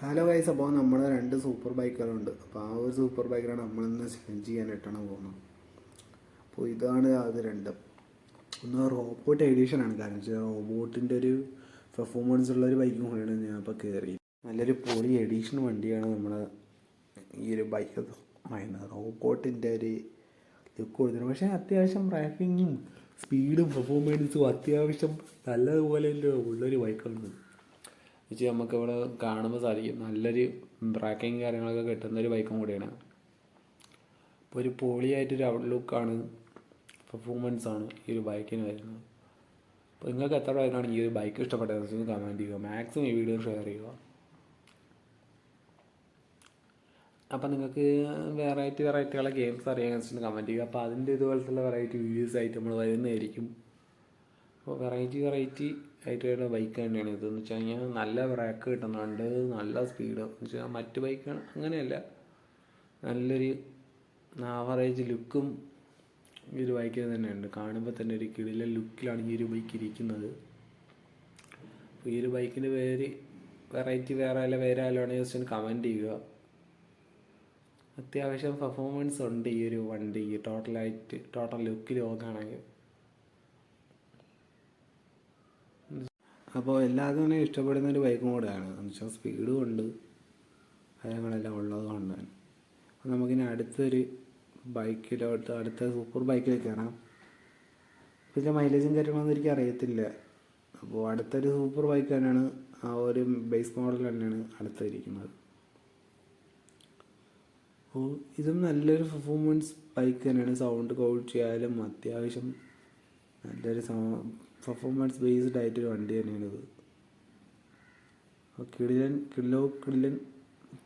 Hello guys അപ്പോൾ നമ്മുടെ രണ്ട് സൂപ്പർ ബൈക്കുകളുണ്ട് അപ്പോൾ ആ ഒരു സൂപ്പർ ബൈക്കിലാണ് നമ്മളിന്ന് ചേഞ്ച് ചെയ്യാനായിട്ടാണ് പോകുന്നത്. അപ്പോൾ ഇതാണ് അത് രണ്ട്. ഒന്ന് റോബോട്ട് എഡീഷനാണ് കാരണം വെച്ചാൽ റോബോട്ടിന്റെ ഒരു പെർഫോമൻസ് ഉള്ള ഒരു ബൈക്കും കൂടിയാണ് ഞാൻ ഇപ്പോൾ കയറി നല്ലൊരു പൊളി എഡീഷൻ വണ്ടിയാണ് നമ്മുടെ ഈ ഒരു ബൈക്ക് പറയുന്നത് റോബോട്ടിന്റെ ഒരു ലുക്ക് കൊടുത്തിട്ടുണ്ട്. പക്ഷേ അത്യാവശ്യം റാക്കിങ്ങും സ്പീഡും പെർഫോമൻസും അത്യാവശ്യം നല്ലതുപോലെ ഉള്ളൊരു ബൈക്കാണ് വെച്ചാൽ നമുക്ക് ഇവിടെ കാണുമ്പോൾ സാധിക്കും നല്ലൊരു ബ്രാക്കിങ് കാര്യങ്ങളൊക്കെ കിട്ടുന്ന ഒരു ബൈക്കും കൂടിയാണ്. അപ്പോൾ ഒരു പോളിയായിട്ടൊരു ഔട്ട്ലുക്കാണ് പെർഫോമൻസ് ആണ് ഈ ഒരു ബൈക്കിന് വരുന്നത്. അപ്പോൾ നിങ്ങൾക്ക് എത്ര പേരാണ് ഈ ഒരു ബൈക്ക് ഇഷ്ടപ്പെട്ടതെന്ന് കമന്റ് ചെയ്യുക. മാക്സിമം ഈ വീഡിയോ ഷെയർ ചെയ്യുക. അപ്പോൾ നിങ്ങൾക്ക് വെറൈറ്റി വെറൈറ്റിയുള്ള ഗെയിംസ് അറിയാൻ വെച്ചിട്ട് കമന്റ് ചെയ്യുക. അപ്പോൾ അതിന്റെ ഇതുപോലത്തുള്ള വെറൈറ്റി വീഡിയോസ് ആയിട്ട് നമ്മൾ വരുന്നതായിരിക്കും. അപ്പോൾ വെറൈറ്റി വെറൈറ്റി ആയിട്ടുള്ള ബൈക്ക് തന്നെയാണ്. ഇതെന്ന് വെച്ച് കഴിഞ്ഞാൽ നല്ല ബ്രേക്ക് കിട്ടുന്നുണ്ട് നല്ല സ്പീഡ് എന്ന് വെച്ചാൽ മറ്റ് ബൈക്ക് അങ്ങനെയല്ല. നല്ലൊരു ആവറേജ് ലുക്കും ഈ ഒരു ബൈക്കിൽ തന്നെയുണ്ട്. കാണുമ്പോൾ തന്നെ ഒരു കിടില ലുക്കിലാണ് ഈ ഒരു ബൈക്ക് ഇരിക്കുന്നത്. ഈ ഒരു ബൈക്കിന്റെ പേര് വെറൈറ്റി വേറെ അല്ല വേറെ ആയാലും ജസ്റ്റ് കമന്റ് ചെയ്യുക. അത്യാവശ്യം പെർഫോമൻസ് ഉണ്ട് ഈ ഒരു വണ്ടി ടോട്ടലായിട്ട് ടോട്ടൽ ലുക്കിൽ നോക്കുകയാണെങ്കിൽ. അപ്പോൾ എല്ലാവർക്കും ഇഷ്ടപ്പെടുന്ന ഒരു ബൈക്കും കൂടെയാണ്. എന്ന് വെച്ചാൽ സ്പീഡും ഉണ്ട്. കാര്യങ്ങളെല്ലാം ഉള്ളതുകൊണ്ട് തന്നെ. അപ്പോൾ നമുക്കിനി അടുത്തൊരു ബൈക്കിലോട്ട് അടുത്ത സൂപ്പർ ബൈക്കിലേക്ക് കയറാം. പിന്നെ മൈലേജും കാര്യങ്ങളൊന്നും എനിക്ക് അറിയത്തില്ല. അപ്പോൾ അടുത്തൊരു സൂപ്പർ ബൈക്ക് തന്നെയാണ് ആ ഒരു ബേസ് മോഡൽ തന്നെയാണ് അടുത്തിരിക്കുന്നത്. അപ്പോൾ ഇതും നല്ലൊരു പെർഫോമൻസ് ബൈക്ക് തന്നെയാണ്. സൗണ്ട് ക്വാളിറ്റി ആയാലും അത്യാവശ്യം നല്ലൊരു പെർഫോമൻസ് ബേസ്ഡ് ആയിട്ടൊരു വണ്ടി തന്നെയാണ് ഇത്. അപ്പോൾ കിടിലൻ കിലോ കിടിലൻ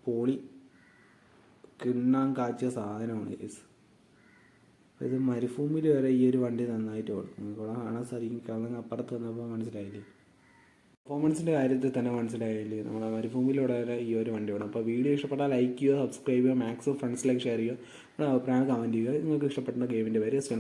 പോളി കിണ്ണാൻ കാച്ചിയ സാധനമാണ് അപ്പോൾ ഇത് മരുഭൂമിയിൽ വരെ ഈ ഒരു വണ്ടി നന്നായിട്ട് ഓടും. നിങ്ങൾക്ക് കാണാൻ സാധിക്കും. അപ്പുറത്ത് വന്നപ്പോൾ മനസ്സിലായില്ലേ? പെർഫോമൻസിന്റെ കാര്യത്തിൽ തന്നെ മനസ്സിലായില്ലേ? നമ്മുടെ മരുഭൂമിയിലൂടെ വരെ ഈ ഒരു വണ്ടി ഓടും. അപ്പോൾ വീഡിയോ ഇഷ്ടപ്പെട്ടാൽ ലൈക്ക് ചെയ്യുക സബ്സ്ക്രൈബ് ചെയ്യുക മാക്സിമം ഫ്രണ്ട്സിലേക്ക് ഷെയർ ചെയ്യുക. നിങ്ങളുടെ അഭിപ്രായം കമന്റ് ചെയ്യുക. നിങ്ങൾക്ക് ഇഷ്ടപ്പെട്ട ഗെയിമിന്റെ പേര് എസ്